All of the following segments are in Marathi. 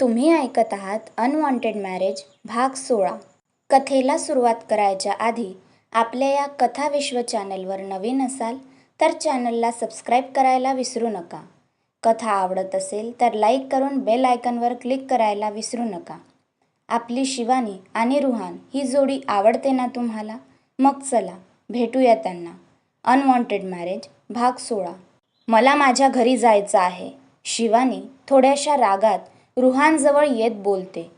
तुम्ही ऐकत आहात अनवॉन्टेड मॅरेज भाग सोळा. कथेला सुरुवात करायच्या आधी आपल्या या कथाविश्व चॅनलवर नवीन असाल तर चॅनलला सबस्क्राईब करायला विसरू नका. कथा आवडत असेल तर लाईक करून बेल आयकनवर क्लिक करायला विसरू नका. आपली शिवानी आणि रुहान ही जोडी आवडते ना तुम्हाला? मग चला भेटूया त्यांना. अनवॉन्टेड मॅरेज भाग सोळा. मला माझ्या घरी जायचं आहे. शिवानी थोड्याशा रागात रुहानजवळ येत बोलते.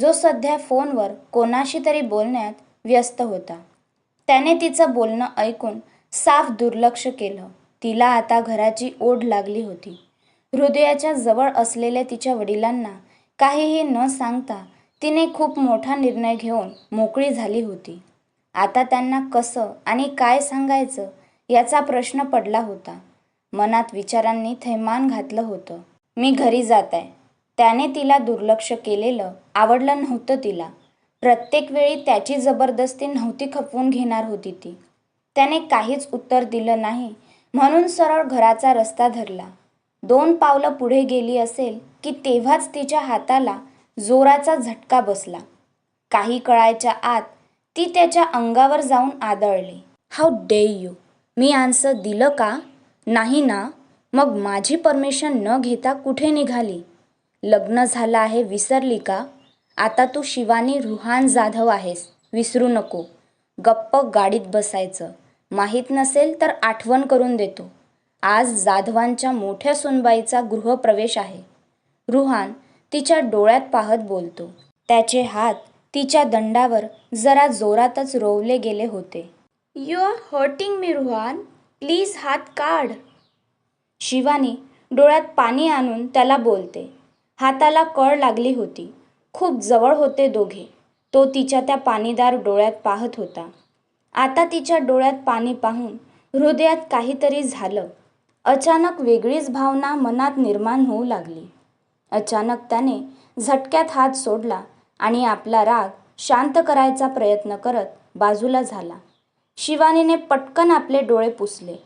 जो सध्या फोनवर कोणाशी तरी बोलण्यात व्यस्त होता. त्याने तिचं बोलणं ऐकून साफ दुर्लक्ष केलं. तिला आता घराची ओढ लागली होती. हृदयाच्या जवळ असलेल्या तिच्या वडिलांना काहीही न सांगता तिने खूप मोठा निर्णय घेऊन मोकळी झाली होती. आता त्यांना कसं आणि काय सांगायचं याचा प्रश्न पडला होता. मनात विचारांनी थैमान घातलं होतं. मी घरी जात आहे. त्याने तिला दुर्लक्ष केलेलं आवडलं नव्हतं तिला. प्रत्येक वेळी त्याची जबरदस्ती नव्हती खपवून घेणार होती ती. त्याने काहीच उत्तर दिलं नाही. म्हणून सरळ घराचा रस्ता धरला. दोन पावलं पुढे गेली असेल की तेव्हाच तिच्या हाताला जोराचा झटका बसला. काही कळायच्या आत ती त्याच्या अंगावर जाऊन आदळली. How dare you? Me answer दिलं का? नाही ना? मग माझी परमिशन न घेता कुठे निघाली? लग्न झालं आहे विसरली का? आता तू शिवानी रुहान जाधव आहेस विसरू नको. गप्प गाडीत बसायचं. माहीत नसेल तर आठवण करून देतो. आज जाधवांच्या मोठ्या सुनबाईचा गृहप्रवेश आहे. रुहान तिच्या डोळ्यात पाहत बोलतो. त्याचे हात तिच्या दंडावर जरा जोरातच रोवले गेले होते. You are hurting me Ruhan. Please हात काढ. शिवानी डोळ्यात पाणी आणून त्याला बोलते. हाताला कळ लागली होती. खूप जवळ होते दोघे. तो तिच्या त्या पाणीदार डोळ्यात पाहत होता. आता तिच्या डोळ्यात पाणी पाहून हृदयात काहीतरी झालं. अचानक वेगळीच भावना मनात निर्माण होऊ लागली. अचानक त्याने झटक्यात हात सोडला आणि आपला राग शांत करायचा प्रयत्न करत बाजूला झाला. शिवानीने पटकन आपले डोळे पुसले.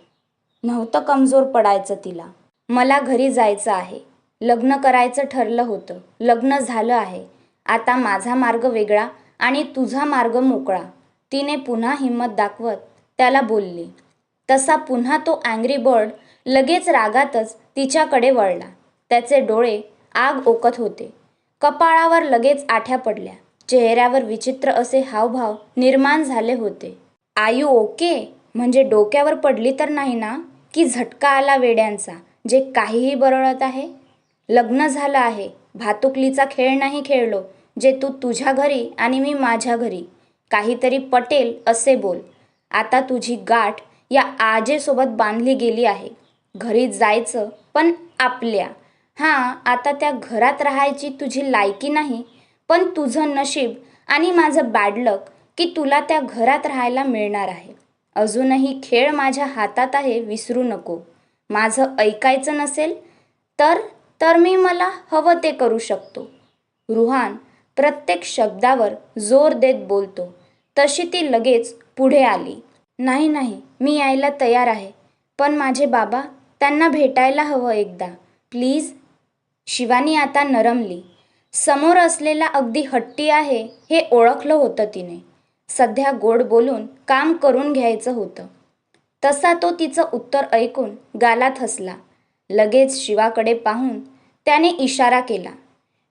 नव्हतं कमजोर पडायचं तिला. मला घरी जायचं आहे. लग्न करायचं ठरलं होतं. लग्न झालं आहे. आता माझा मार्ग वेगळा आणि तुझा मार्ग मोकळा. तिने पुन्हा हिंमत दाखवत त्याला बोलली. तसा पुन्हा तो अँग्री बर्ड लगेच रागातच तिच्याकडे वळला. त्याचे डोळे आग ओकत होते. कपाळावर लगेच आठ्या पडल्या. चेहऱ्यावर विचित्र असे हावभाव निर्माण झाले होते. आयू ओके. म्हणजे डोक्यावर पडली तर नाही ना? की झटका आला वेड्यांचा जे काहीही बरळत आहे? लग्न झालं आहे. भातुकलीचा खेळ नाही खेळलो जे तू तुझ्या घरी आणि मी माझ्या घरी. काहीतरी पटेल असे बोल. आता तुझी गाठ या आजेसोबत बांधली गेली आहे. घरी जायचं पण आपल्या. हां आता त्या घरात राहायची तुझी लायकी नाही पण तुझं नशीब आणि माझं बॅडलक की तुला त्या घरात राहायला मिळणार आहे. अजूनही खेळ माझ्या हातात आहे विसरू नको. माझं ऐकायचं नसेल तर तर मी मला हवं ते करू शकतो. रुहान प्रत्येक शब्दावर जोर देत बोलतो. तशी ती लगेच पुढे आली. नाही नाही मी यायला तयार आहे. पण माझे बाबा त्यांना भेटायला हवं एकदा. प्लीज. शिवानी आता नरमली. समोर असलेला अगदी हट्टी आहे हे ओळखलं होतं तिने. सध्या गोड बोलून काम करून घ्यायचं होतं. तसा तो तिचं उत्तर ऐकून गालात हसला. लगेच शिवाकडे पाहून त्याने इशारा केला.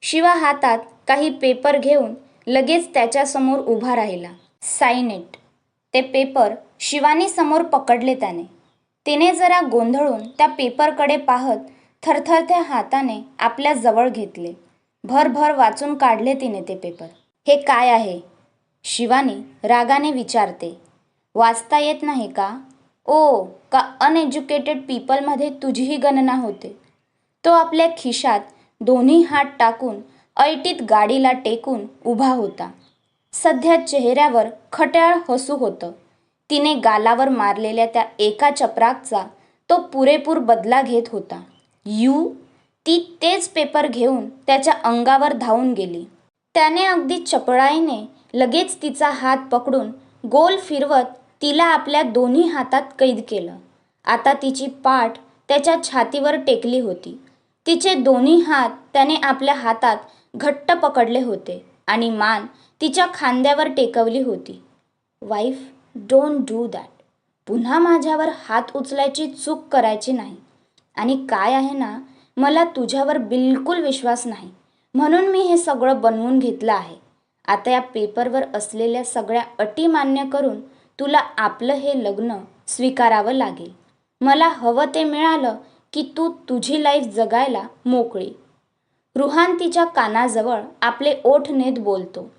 शिवा हातात काही पेपर घेऊन लगेच त्याच्यासमोर उभा राहिला. सायनेट ते पेपर शिवानी समोर पकडले त्याने. तिने जरा गोंधळून त्या पेपरकडे पाहत थरथरत्या हाताने आपल्या जवळ घेतले. भरभर वाचून काढले तिने ते पेपर. हे काय आहे? शिवानी रागाने विचारते. वाचता येत नाही का? ओ का अनएज्युकेटेड पीपलमध्ये तुझीही गणना होते. तो आपल्या खिशात दोन्ही हात टाकून ऐटीत गाडीला टेकून उभा होता. सध्या चेहऱ्यावर खट्याळ हसू होतं. तिने गालावर मारलेल्या त्या एका चपराकचा तो पुरेपूर बदला घेत होता. यू ती तेच पेपर घेऊन त्याच्या अंगावर धावून गेली. त्याने अगदी चपळाईने लगेच तिचा हात पकडून गोल फिरवत तिला आपल्या दोन्ही हातात कैद केलं. आता तिची पाठ त्याच्या छातीवर टेकली होती. तिचे दोन्ही हात त्याने आपल्या हातात घट्ट पकडले होते आणि मान तिच्या खांद्यावर टेकवली होती. Wife don't do that. पुन्हा माझ्यावर हात उचलायची चूक करायची नाही. आणि काय आहे ना मला तुझ्यावर बिलकुल विश्वास नाही. म्हणून मी हे सगळं बनवून घेतलं आहे. आता या पेपरवर असलेल्या सगळ्या अटी मान्य करून तुला आपलं हे लग्न स्वीकारावं लागेल. मला हवं ते मिळालं की तू तुझी लाईफ जगायला मोकळी. रुहान तिच्या कानाजवळ आपले ओठ नेत बोलतो.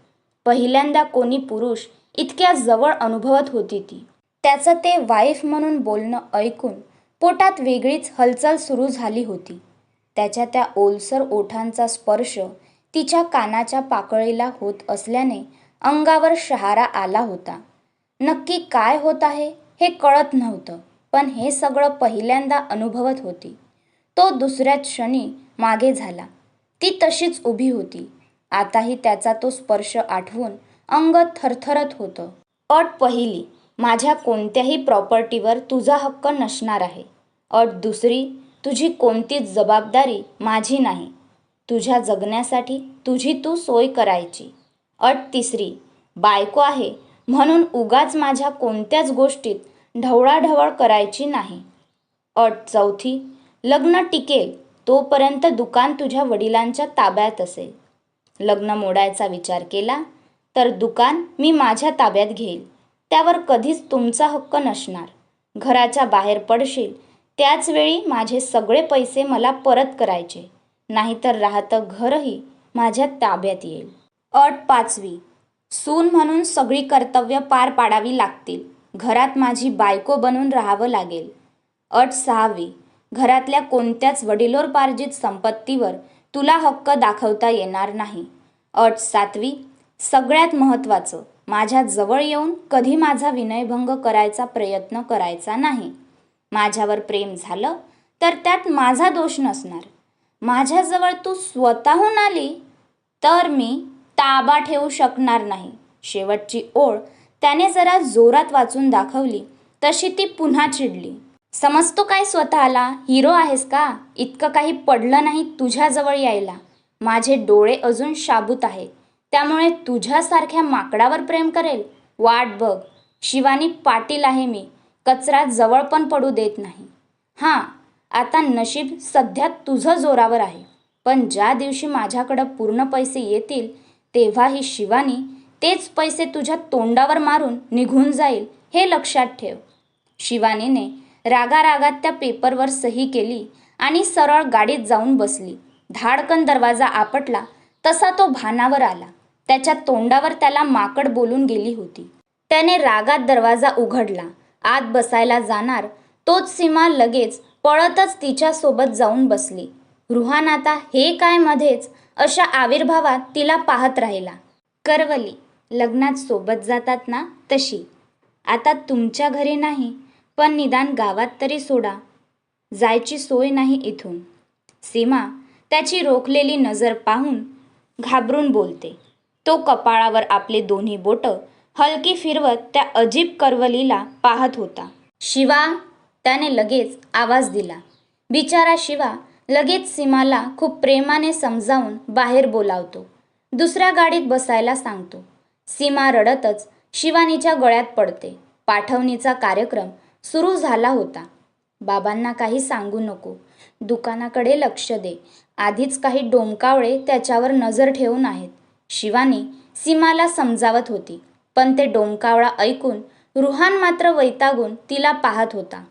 पहिल्यांदा कोणी पुरुष इतक्या जवळ अनुभवत होती ती. त्याचं ते वाईफ म्हणून बोलणं ऐकून पोटात वेगळीच हलचल सुरू झाली होती. त्याच्या त्या ओलसर ओठांचा स्पर्श तिच्या कानाच्या पाकळीला होत असल्याने अंगावर शहारा आला होता. नक्की काय होत आहे हे कळत नव्हतं पण हे सगळं पहिल्यांदा अनुभवत होती. तो दुसऱ्या क्षणी मागे झाला. ती तशीच उभी होती. आताही त्याचा तो स्पर्श आठवून अंग थरथरत होतं. अट पहिली माझ्या कोणत्याही प्रॉपर्टीवर तुझा हक्क नसणार आहे. अट दुसरी तुझी कोणतीच जबाबदारी माझी नाही. तुझ्या जगण्यासाठी तुझी तू सोय करायची. अट तिसरी बायको आहे म्हणून उगाच माझ्या कोणत्याच गोष्टीत ढवळाढवळ करायची नाही. अट चौथी लग्न टिकेल तोपर्यंत दुकान तुझ्या वडिलांच्या ताब्यात असेल. लग्न मोडायचा विचार केला तर दुकान मी माझ्या ताब्यात घेईल. त्यावर कधीच तुमचा हक्क नसणार. घराच्या बाहेर पडशील त्याचवेळी माझे सगळे पैसे मला परत करायचे. नाहीतर राहतं घरही माझ्या ताब्यात येईल. अट पाचवी सून म्हणून सगळी कर्तव्य पार पाडावी लागतील. घरात माझी बायको बनून राहावं लागेल. अट सहावी. घरातल्या कोणत्याच वडिलोपार्जित संपत्तीवर तुला हक्क दाखवता येणार नाही. अट सातवी. सगळ्यात महत्त्वाचं. माझ्या जवळ येऊन कधी माझा विनयभंग करायचा प्रयत्न करायचा नाही. माझ्यावर प्रेम झालं तर त्यात माझा दोष नसणार. माझ्याजवळ तू स्वतःहून आली तर मी ताबा ठेवू शकणार नाही. शेवटची ओळ त्याने जरा जोरात वाचून दाखवली. तशी ती पुन्हा चिडली. समजतो काय स्वतःला? हिरो आहेस का? इतकं काही पडलं नाही तुझ्याजवळ यायला. माझे डोळे अजून शाबूत आहे त्यामुळे तुझ्यासारख्या माकडावर प्रेम करेल? वाट बघ. शिवानी पाटील आहे मी. कचरा जवळ पण पडू देत नाही. हां आता नशीब सध्या तुझं जोरावर आहे. पण ज्या दिवशी माझ्याकडं पूर्ण पैसे येतील तेव्हा ही शिवानी तेच पैसे तुझ्या तोंडावर मारून निघून जाईल हे लक्षात ठेव. शिवानीने रागारागात त्या पेपरवर सही केली आणि सरळ गाडीत जाऊन बसली. धाडकन दरवाजा आपटला तसा तो भानावर आला. त्याच्या तोंडावर त्याला माकड बोलून गेली होती. त्याने रागात दरवाजा उघडला. आत बसायला जाणार तोच सीमा लगेच पळतच तिच्यासोबत जाऊन बसली. रुहान आता हे काय मध्येच अशा आविर्भावात तिला पाहत राहिला. करवली लग्नात सोबत जातात ना तशी. आता तुमच्या घरी नाही पण निदान गावात तरी सोडा. जायची सोय नाही इथून. सीमा त्याची रोखलेली नजर पाहून घाबरून बोलते. तो कपाळावर आपले दोन्ही बोटं हलकी फिरवत त्या अजीब करवलीला पाहत होता. शिवा त्याने लगेच आवाज दिला. बिचारा शिवा लगेच सीमाला खूप प्रेमाने समजावून बाहेर बोलावतो. दुसऱ्या गाडीत बसायला सांगतो. सीमा रडतच शिवानीच्या गळ्यात पडते. पाठवणीचा कार्यक्रम सुरू झाला होता. बाबांना काही सांगू नको. दुकानाकडे लक्ष दे. आधीच काही डोमकावळे त्याच्यावर नजर ठेवून आहेत. शिवानी सीमाला समजावत होती पण ते डोमकावळा ऐकून रुहान मात्र वैतागून तिला पाहत होता.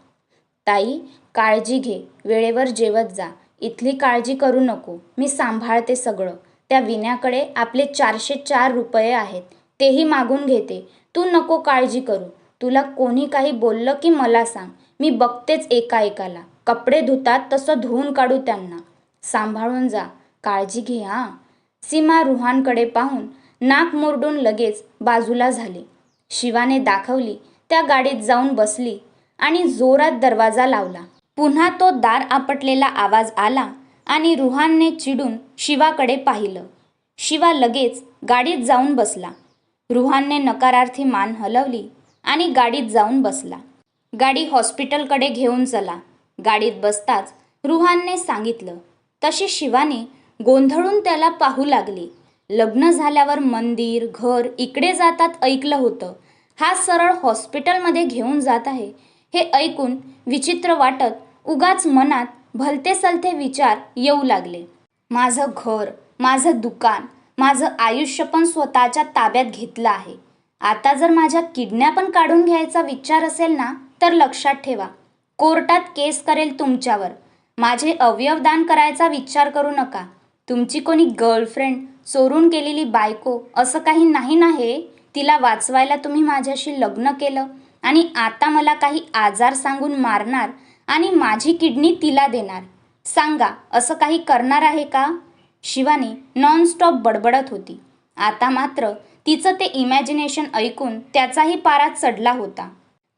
ताई काळजी घे. वेळेवर जेवत जा. इथली काळजी करू नको. मी सांभाळते सगळं. त्या विण्याकडे आपले चारशे चार रुपये आहेत. तेही मागून घेते. तू नको काळजी करू. तुला कोणी काही बोललं की मला सांग. मी बघतेच एका एकाला कपडे धुतात तसं धुवून काढू त्यांना. सांभाळून जा. काळजी घे हां. सीमा रुहानकडे पाहून नाक मोरडून लगेच बाजूला झाली. शिवाने दाखवली. त्या गाडीत जाऊन बसली आणि जोरात दरवाजा लावला. पुन्हा तो दार आपटलेला आवाज आला आणि रुहानने चिडून शिवाकडे पाहिलं. शिवा लगेच गाडीत जाऊन बसला. रुहानने नकारार्थी मान हलवली आणि गाडीत जाऊन बसला. गाडी हॉस्पिटलकडे घेऊन चला. गाडीत बसताच रुहानने सांगितलं. तशी शिवाने गोंधळून त्याला पाहू लागली. लग्न झाल्यावर मंदिर घर इकडे जातात ऐकलं होतं. हा सरळ हॉस्पिटलमध्ये घेऊन जात आहे हे ऐकून विचित्र वाटत उगाच मनात भलते सलते विचार येऊ लागले. माझं घर माझं दुकान माझं आयुष्य पण स्वतःच्या ताब्यात घेतलं आहे. आता जर माझ्या किडन्या पण काढून घ्यायचा विचार असेल ना तर लक्षात ठेवा. कोर्टात केस करेल तुमच्यावर. माझे अवयव दान करायचा विचार करू नका. तुमची कोणी गर्लफ्रेंड चोरून केलेली बायको असं काही नाही ना हे? तिला वाचवायला तुम्ही माझ्याशी लग्न केलं आणि आता मला काही आजार सांगून मारणार आणि माझी किडनी तिला देणार. सांगा असं काही करणार आहे का? शिवानी नॉनस्टॉप बडबडत होती. आता मात्र तिचं ते इमॅजिनेशन ऐकून त्याचाही पारा चढला होता.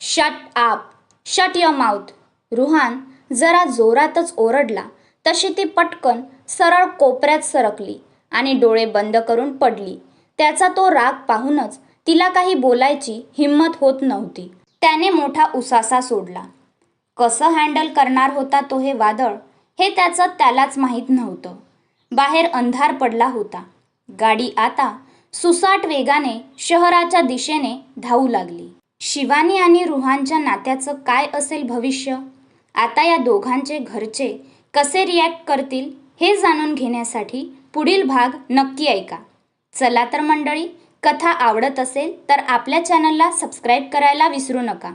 शट आप शट युअर माउथ रुहान जरा जोरातच ओरडला. तशी ती पटकन सरळ कोपऱ्यात सरकली आणि डोळे बंद करून पडली. त्याचा तो राग पाहूनच तिला काही बोलायची हिंमत होत नव्हती. त्याने मोठा उसासा सोडला. कसं हँडल करणार होता तो हे वादळ हे त्याचं त्यालाच माहीत नव्हतं. बाहेर अंधार पडला होता. गाडी आता सुसाट वेगाने शहराच्या दिशेने धावू लागली. शिवानी आणि रुहानच्या नात्याचं काय असेल भविष्य? आता या दोघांचे घरचे कसे रिॲक्ट करतील हे जाणून घेण्यासाठी पुढील भाग नक्की ऐका. चला तर मंडळी कथा आवडत असेल तर आपल्या चॅनलला सबस्क्राईब करायला विसरू नका.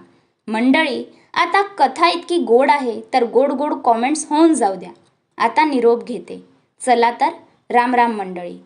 मंडळी आता कथा इतकी गोड आहे तर गोड गोड कॉमेंट्स होऊन जाऊ द्या. आता निरोप घेते. चला तर राम राम मंडळी.